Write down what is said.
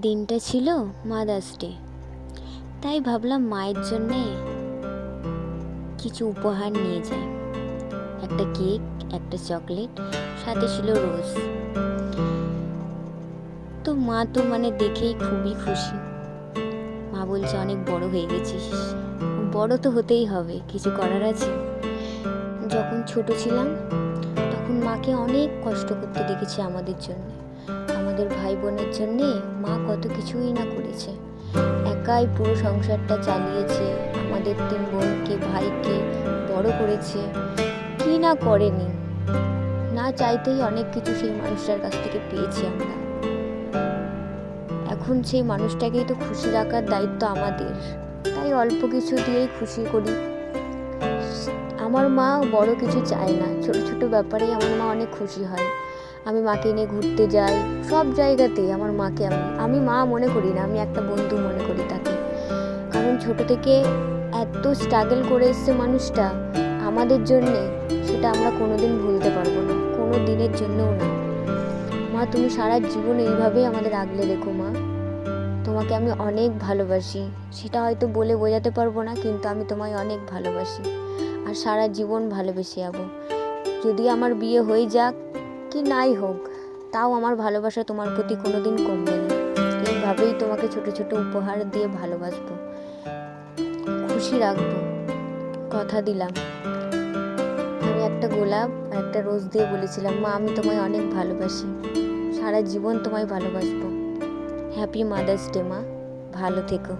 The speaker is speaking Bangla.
দিনটা ছিল মাদার্স ডে তাই ভাবলাম মায়ের জন্যে কিছু উপহার নিয়ে যাই। একটা কেক, একটা চকলেট, সাথে ছিল রোজ। তো মা তো মানে দেখেই খুবই খুশি। মা বলছে, অনেক বড় হয়ে গেছিস। বড় তো হতেই হবে, কিছু করার আছে? যখন ছোট ছিলাম, তখন মাকে অনেক কষ্ট করতে দেখেছি আমাদের জন্য। আমাদের ভাই বোনের জন্যে মা কত কিছুই না করেছে। একাই পুরো সংসারটা চালিয়েছে, আমাদের তিন বোনকে, ভাইকে বড় করেছে। কি না করেনি? না চাইতেই অনেক কিছু সেই মানুষটার কাছ থেকে পেয়েছি আমরা। এখন সেই মানুষটাকেই তো খুশি রাখার দায়িত্ব আমাদের। তাই অল্প কিছু দিয়েই খুশি করি। আমার মা বড় কিছু চায় না। ছোট ছোট ব্যাপারেই আমার মা অনেক খুশি হয়। আমি মাকে নিয়ে ঘুরতে যাই, সব জায়গাতেই আমার মাকে আমি। আমি মা মনে করি না, আমি একটা বন্ধু মনে করি তাকে। কারণ ছোট থেকে এত স্ট্রাগল করে এসছে মানুষটা, আমাদের জন্যে সেটা আমরা কোনোদিন ভুলতে পারব না, কোনো দিনের জন্যও না। মা, তুমি সারা জীবন এইভাবেই আমাদের আগলে রেখো মা। তোমাকে আমি অনেক ভালোবাসি। সেটা হয়তো বলে বোঝাতে পারব না, কিন্তু আমি তোমায় অনেক ভালোবাসি। আর সারা জীবন ভালোবেসে যাব। যদি আমার বিয়ে হয়ে যাক কি নাই হোক, তাও আমার ভালোবাসা তোমার প্রতি কোনোদিন কমবে না। এইভাবেই তোমাকে ছোট ছোট উপহার দিয়ে ভালোবাসবো। খুশি রাখব। কথা দিলাম। আমি একটা গোলাপ আর একটা রোজ দিয়ে বলেছিলাম, মা, আমি তোমায় অনেক ভালোবাসি। সারা জীবন তোমায় ভালোবাসবো। হ্যাপি মাদার্স ডে, মা। ভালো থেকো।